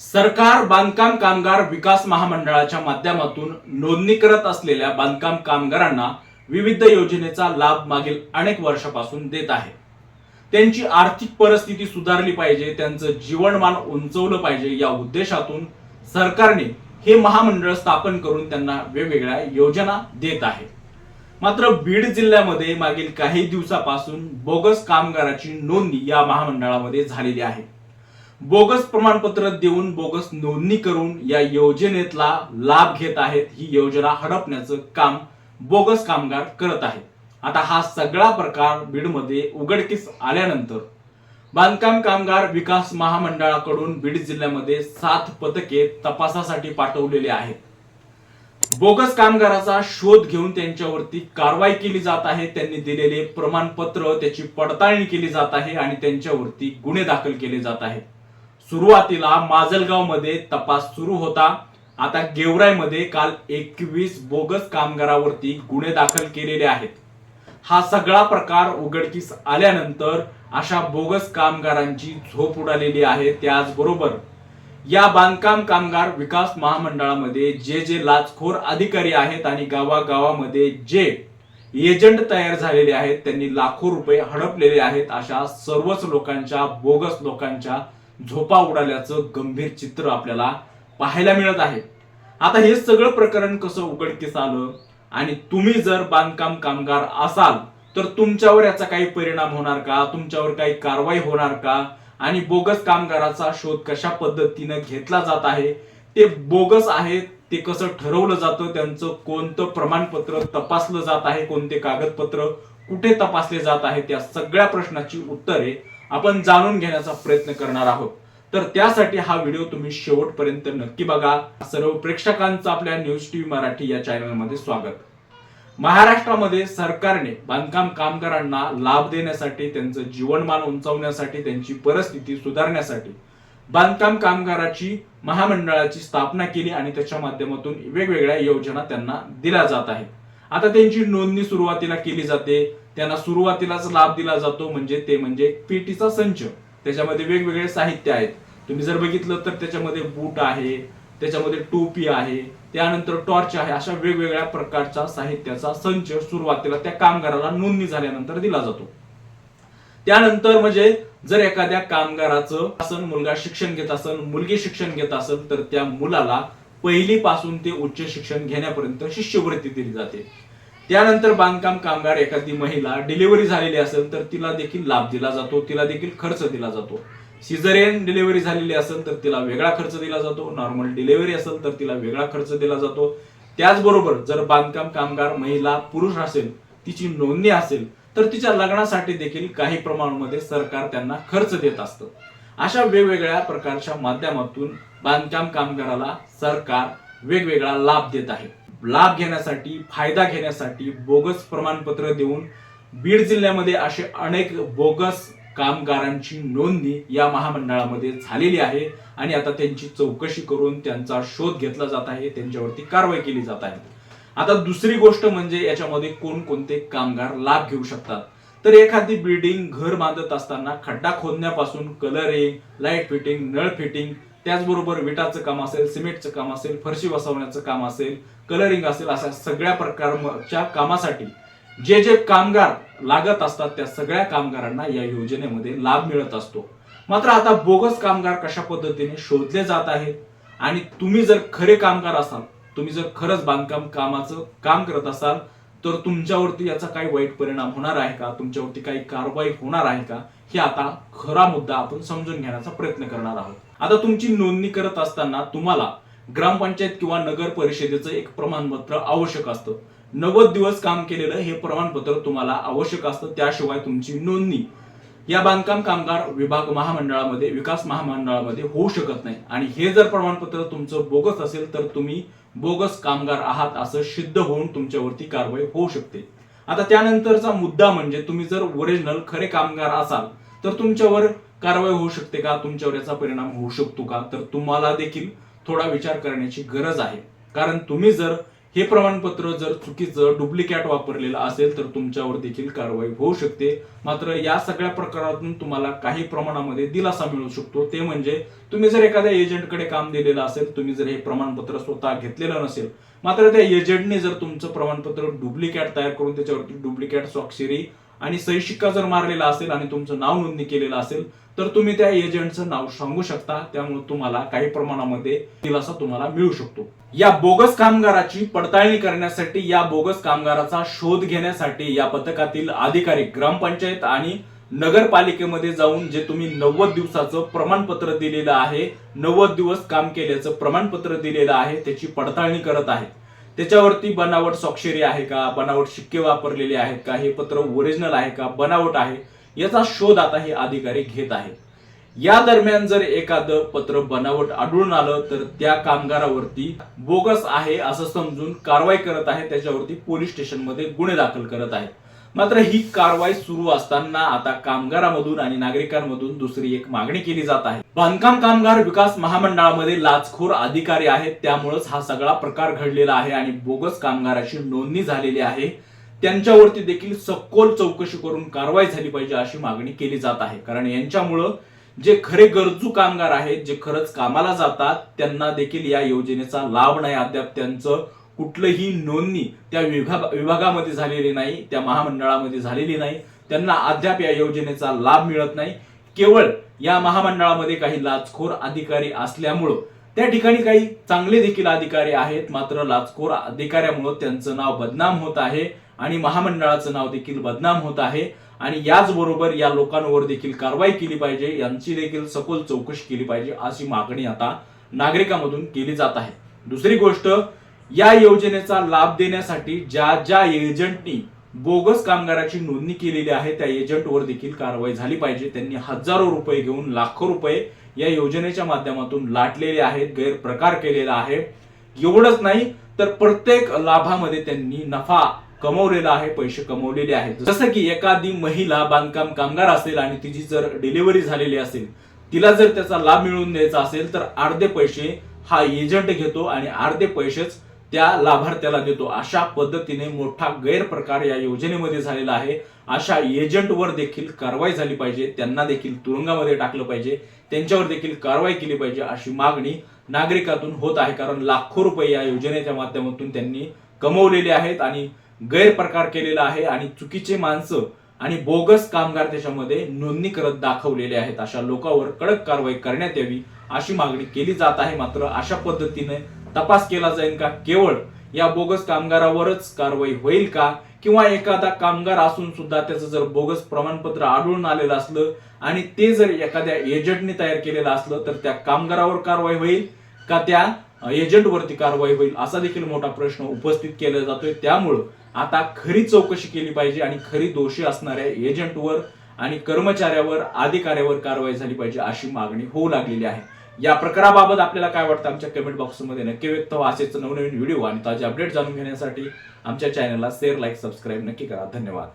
सरकार बांधकाम कामगार विकास महामंडळाच्या माध्यमातून नोंदणी करत असलेल्या बांधकाम कामगारांना विविध योजनेचा लाभ मागील अनेक वर्षापासून देत आहे. त्यांची आर्थिक परिस्थिती सुधारली पाहिजे त्यांचं जीवनमान उंचवलं पाहिजे या उद्देशातून सरकारने हे महामंडळ स्थापन करून त्यांना वेगवेगळ्या योजना देत आहे. मात्र बीड जिल्ह्यामध्ये मागील काही दिवसापासून बोगस कामगाराची नोंदणी या महामंडळामध्ये झालेली आहे. बोगस प्रमाणपत्र देऊन बोगस नोंदणी करून या योजनेतला लाभ घेत आहेत. ही योजना हडपण्याचं काम बोगस कामगार करत आहेत. आता हा सगळा प्रकार बीडमध्ये उघडकीस आल्यानंतर बांधकाम कामगार विकास महामंडळाकडून बीड जिल्ह्यामध्ये सात पथके तपासासाठी पाठवलेले आहेत. बोगस कामगाराचा शोध घेऊन त्यांच्यावरती कारवाई केली जात आहे. त्यांनी दिलेले प्रमाणपत्र त्याची पडताळणी केली जात आहे आणि त्यांच्यावरती गुन्हे दाखल केले जात आहेत. सुरुवातीला माजलगावमध्ये तपास सुरू होता. आता गेवराईमध्ये काल एकवीस बोगस कामगारावरती गुन्हे दाखल केलेले आहेत. हा सगळा प्रकार उघडकीस आल्यानंतर अशा बोगस कामगारांची झोप उडालेली आहे त्याचबरोबर. या बांधकाम कामगार विकास महामंडळामध्ये जे जे लाचखोर अधिकारी आहेत आणि गावागावामध्ये जे एजंट तयार झालेले आहेत त्यांनी लाखो रुपये हडपलेले आहेत अशा सर्वच लोकांच्या बोगस लोकांच्या झोपा उडाल्याचं गंभीर चित्र आपल्याला पाहायला मिळत आहे. आता हे सगळं प्रकरण कसं उघडकीस आलं? आणि तुम्ही जर बांधकाम कामगार असाल तर तुमच्यावर याचा काही परिणाम होणार का? तुमच्यावर काही कारवाई होणार का? आणि बोगस कामगाराचा शोध कशा पद्धतीनं घेतला जात आहे? ते बोगस आहे ते कसं ठरवलं जातं? त्यांचं कोणतं प्रमाणपत्र तपासलं जात आहे? कोणते कागदपत्र कुठे तपासले जात आहे त्या सगळ्या प्रश्नाची उत्तरे आपण जाणून घेण्याचा प्रयत्न करणार आहोत. तर त्यासाठी हा व्हिडिओ तुम्ही शेवटपर्यंत नक्की बघा. सर्व प्रेक्षकांचं आपल्या न्यूज टीव्ही मराठी या चॅनलमध्ये स्वागत. महाराष्ट्रामध्ये सरकारने बांधकाम कामगारांना लाभ देण्यासाठी त्यांचं जीवनमान उंचावण्यासाठी त्यांची परिस्थिती सुधारण्यासाठी बांधकाम कामगाराची महामंडळाची स्थापना केली आणि त्याच्या माध्यमातून वेगवेगळ्या योजना त्यांना दिल्या जात आहेत. आता त्यांची नोंदणी सुरुवातीला केली जाते. त्यांना सुरुवातीलाच लाभ दिला जातो म्हणजे ते म्हणजे पीटीचा संच. त्याच्यामध्ये वेगवेगळे साहित्य आहेत. तुम्ही जर बघितलं तर त्याच्यामध्ये बूट आहे त्याच्यामध्ये टोपी आहे त्यानंतर टॉर्च आहे अशा वेगवेगळ्या प्रकारच्या साहित्याचा संच सुरुवातीला त्या कामगाराला नोंदणी झाल्यानंतर दिला जातो. त्यानंतर म्हणजे जर एखाद्या कामगाराचं असन मुलगा शिक्षण घेत असेल मुलगी शिक्षण घेत असेल तर त्या मुलाला पहिली पासून ते उच्च शिक्षण घेण्यापर्यंत शिष्यवृत्ती दिली जाते. त्यानंतर बांधकाम कामगार एखादी महिला डिलिव्हरी झालेली असेल तर तिला देखील लाभ दिला जातो तिला देखील खर्च दिला जातो. सिझरियन डिलिव्हरी झालेली असेल तर तिला वेगळा खर्च दिला जातो नॉर्मल डिलिव्हरी असेल तर तिला वेगळा खर्च दिला जातो. त्याचबरोबर जर बांधकाम कामगार महिला पुरुष असेल तिची नोंदणी असेल तर तिच्या लग्नासाठी देखील काही प्रमाणामध्ये सरकार त्यांना खर्च देत असतं. अशा वेगवेगळ्या प्रकारच्या माध्यमातून बांधकाम कामगाराला सरकार वेगवेगळा लाभ देत आहे. लाभ घेण्यासाठी फायदा घेण्यासाठी बोगस प्रमाणपत्र देऊन बीड जिल्ह्यामध्ये असे अनेक बोगस कामगारांची नोंदणी या महामंडळामध्ये झालेली आहे आणि आता त्यांची चौकशी करून त्यांचा शोध घेतला जात आहे त्यांच्यावरती कारवाई केली जात आहे. आता दुसरी गोष्ट म्हणजे याच्यामध्ये कोणकोणते कामगार लाभ घेऊ शकतात? तर एखादी बिल्डिंग घर बांधत असताना खड्डा खोदण्यापासून कलरिंग लाइट फिटिंग नळ फिटिंग त्याचबरोबर विटाचं काम असेल सिमेंटचं काम असेल फरशी बसवण्याचं काम असेल कलरिंग असेल अशा सगळ्या प्रकारच्या कामासाठी जे जे कामगार लागत असतात त्या सगळ्या कामगारांना या योजनेमध्ये लाभ मिळत असतो. मात्र आता बोगस कामगार कशा पद्धतीने शोधले जात आहेत? आणि तुम्ही जर खरे कामगार असाल तुम्ही जर खरंच बांधकाम कामाचं काम करत असाल तर तुमच्यावरती याचा काही वाईट परिणाम होणार आहे का? तुमच्यावरती काही कारवाई होणार आहे का? हे आता खरा मुद्दा आपण समजून घेण्याचा प्रयत्न करणार आहोत. आता तुमची नोंदणी करत असताना तुम्हाला ग्रामपंचायत किंवा नगर परिषदेचं एक प्रमाणपत्र आवश्यक असतं. नव्वद दिवस काम केलेलं हे प्रमाणपत्र तुम्हाला आवश्यक असतं. त्याशिवाय तुमची नोंदणी या बांधकाम कामगार विभाग महामंडळामध्ये विकास महामंडळामध्ये होऊ शकत नाही. आणि हे जर प्रमाणपत्र तुमचं बोगस असेल तर तुम्ही बोगस कामगार आहात असं सिद्ध होऊन तुमच्यावरती कारवाई होऊ शकते. आता त्यानंतरचा मुद्दा म्हणजे तुम्ही जर ओरिजिनल खरे कामगार असाल तर तुमच्यावर कारवाई होऊ शकते का? तुमच्यावर याचा परिणाम होऊ शकतो का? तर तुम्हाला देखील थोडा विचार करण्याची गरज आहे. कारण तुम्ही जर हे प्रमाणपत्र जर चुकीचं डुप्लिकेट वापरलेलं असेल तर तुमच्यावर देखील कारवाई होऊ शकते. मात्र या सगळ्या प्रकारातून तुम्हाला काही प्रमाणामध्ये दिलासा मिळू शकतो. ते म्हणजे तुम्ही जर एखाद्या एजंटकडे काम दिलेलं असेल तुम्ही जर हे प्रमाणपत्र स्वतः घेतलेलं नसेल मात्र त्या एजंटने जर तुमचं प्रमाणपत्र डुप्लिकेट तयार करून त्याच्यावरती डुप्लिकेट स्वाक्षरी आणि सही शिक्का जर मारलेला असेल आणि तुमचं नाव नोंदणी केलेलं असेल तर तुम्ही त्या एजंटचं नाव सांगू शकता. त्यामुळे तुम्हाला काही प्रमाणामध्ये दिलासा तुम्हाला मिळू शकतो. या बोगस कामगाराची पडताळणी करण्यासाठी या बोगस कामगाराचा शोध घेण्यासाठी या पथकातील अधिकारी ग्रामपंचायत आणि नगरपालिकेमध्ये जाऊन जे तुम्ही नव्वद दिवसाचं प्रमाणपत्र दिलेलं आहे नव्वद दिवस काम केल्याचं प्रमाणपत्र दिलेलं आहे त्याची पडताळणी करत आहेत. त्याच्यावरती बनावट स्वाक्षरी आहे का? बनावट शिक्के वापरलेले आहेत का? हे पत्र ओरिजिनल आहे का? बनावट आहे? याचा शोध आता हे अधिकारी घेत आहेत. या दरम्यान जर एखादं पत्र बनावट आढळून आलं तर त्या कामगारावरती बोगस आहे असं समजून कारवाई करत आहे. त्याच्यावरती पोलीस स्टेशनमध्ये गुन्हे दाखल करत आहेत. मात्र ही कारवाई सुरू असताना आता कामगारामधून आणि नागरिकांमधून दुसरी एक मागणी केली जात आहे. बांधकाम कामगार विकास महामंडळामध्ये लाचखोर अधिकारी आहेत त्यामुळेच हा सगळा प्रकार घडलेला आहे आणि बोगस कामगाराची नोंदणी झालेली आहे. त्यांच्यावरती देखील सखोल चौकशी करून कारवाई झाली पाहिजे अशी मागणी केली जात आहे. कारण यांच्यामुळं जे खरे गरजू कामगार आहेत जे खरंच कामाला जातात त्यांना देखील या योजनेचा लाभ नाही. अद्याप त्यांचं कुठलंही नोंदणी त्या विभाग विभागामध्ये झालेली नाही त्या महामंडळामध्ये झालेली नाही. त्यांना अद्याप या योजनेचा लाभ मिळत नाही. केवळ या महामंडळामध्ये काही लाचखोर अधिकारी असल्यामुळं त्या ठिकाणी काही चांगले देखील अधिकारी आहेत. मात्र लाचखोर अधिकाऱ्यामुळं त्यांचं नाव बदनाम होत आहे आणि महामंडळाचं नाव देखील बदनाम होत आहे. आणि याचबरोबर या लोकांवर देखील कारवाई केली पाहिजे. यांची देखील सखोल चौकशी केली पाहिजे अशी मागणी आता नागरिकांमधून केली जात आहे. दुसरी गोष्ट या योजनेचा लाभ देण्यासाठी ज्या ज्या एजंटनी बोगस कामगाराची नोंदणी केलेली आहे त्या एजंटवर देखील कारवाई झाली पाहिजे. त्यांनी हजारो रुपये घेऊन लाखो रुपये या योजनेच्या माध्यमातून लाटलेले आहेत गैरप्रकार केलेला आहे. एवढंच नाही तर प्रत्येक लाभामध्ये त्यांनी नफा कमवलेला आहे पैसे कमवलेले आहेत. जसं की एखादी महिला बांधकाम कामगार असेल आणि तिची जर डिलिव्हरी झालेली असेल तिला जर त्याचा लाभ मिळवून द्यायचा असेल तर अर्धे पैसे हा एजंट घेतो आणि अर्धे पैसेच त्या लाभार्थ्याला देतो. अशा पद्धतीने मोठा गैरप्रकार या योजनेमध्ये झालेला आहे. अशा एजंटवर देखील कारवाई झाली पाहिजे. त्यांना देखील तुरुंगामध्ये टाकलं पाहिजे. त्यांच्यावर देखील कारवाई केली पाहिजे अशी मागणी नागरिकातून होत आहे. कारण लाखो रुपये या योजनेच्या माध्यमातून त्यांनी कमवलेले आहेत आणि गैरप्रकार केलेला आहे आणि चुकीचे माणसं आणि बोगस कामगार त्याच्यामध्ये नोंदणी करत दाखवलेले आहेत. अशा लोकांवर कडक कारवाई करण्यात यावी अशी मागणी केली जात आहे. मात्र अशा पद्धतीने तपास केला जाईल का? केवळ या बोगस कामगारावरच कारवाई होईल का? किंवा एखादा कामगार असून सुद्धा त्याचं जर बोगस प्रमाणपत्र आढळून आलेलं असलं आणि ते जर एखाद्या एजंटने तयार केलेलं असलं तर त्या कामगारावर कारवाई होईल का त्या एजंटवरती कारवाई होईल? असा देखील मोठा प्रश्न उपस्थित केला जातोय. त्यामुळं आता खरी चौकशी केली पाहिजे आणि खरी दोषी असणाऱ्या एजंटवर आणि कर्मचाऱ्यावर अधिकाऱ्यावर कारवाई झाली पाहिजे अशी मागणी होऊ लागलेली आहे. या प्रकाराबाबत आपल्याला काय वाटतं आमच्या कमेंट बॉक्समध्ये नक्की व्यक्त व्हा. असेच नवनवीन व्हिडिओ आणि ताजे अपडेट जाणून घेण्यासाठी आमच्या चॅनलला शेअर लाईक सबस्क्राईब नक्की करा. धन्यवाद.